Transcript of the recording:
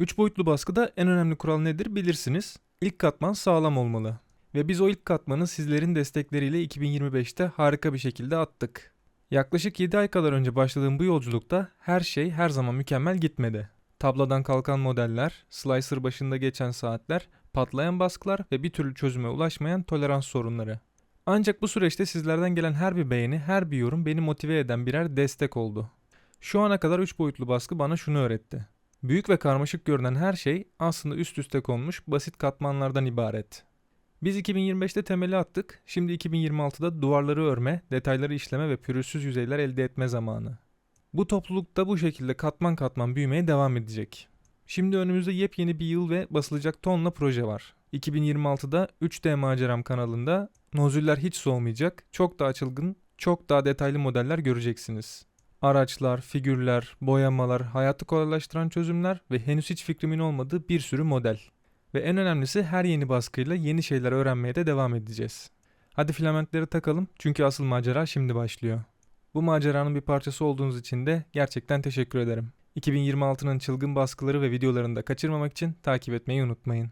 3 boyutlu baskıda en önemli kural nedir bilirsiniz. İlk katman sağlam olmalı. Ve biz o ilk katmanı sizlerin destekleriyle 2025'te harika bir şekilde attık. Yaklaşık 7 ay kadar önce başladığım bu yolculukta her şey her zaman mükemmel gitmedi. Tabladan kalkan modeller, slicer başında geçen saatler, patlayan baskılar ve bir türlü çözüme ulaşmayan tolerans sorunları. Ancak bu süreçte sizlerden gelen her bir beğeni, her bir yorum beni motive eden birer destek oldu. Şu ana kadar 3 boyutlu baskı bana şunu öğretti. Büyük ve karmaşık görünen her şey aslında üst üste konmuş basit katmanlardan ibaret. Biz 2025'te temeli attık, şimdi 2026'da duvarları örme, detayları işleme ve pürüzsüz yüzeyler elde etme zamanı. Bu toplulukta bu şekilde katman katman büyümeye devam edecek. Şimdi önümüzde yepyeni bir yıl ve basılacak tonla proje var. 2026'da 3D Maceram kanalında nozüller hiç soğumayacak, çok daha çılgın, çok daha detaylı modeller göreceksiniz. Araçlar, figürler, boyamalar, hayatı kolaylaştıran çözümler ve henüz hiç fikrimin olmadığı bir sürü model. Ve en önemlisi her yeni baskıyla yeni şeyler öğrenmeye de devam edeceğiz. Hadi filamentleri takalım çünkü asıl macera şimdi başlıyor. Bu maceranın bir parçası olduğunuz için de gerçekten teşekkür ederim. 2026'nın çılgın baskıları ve videolarını da kaçırmamak için takip etmeyi unutmayın.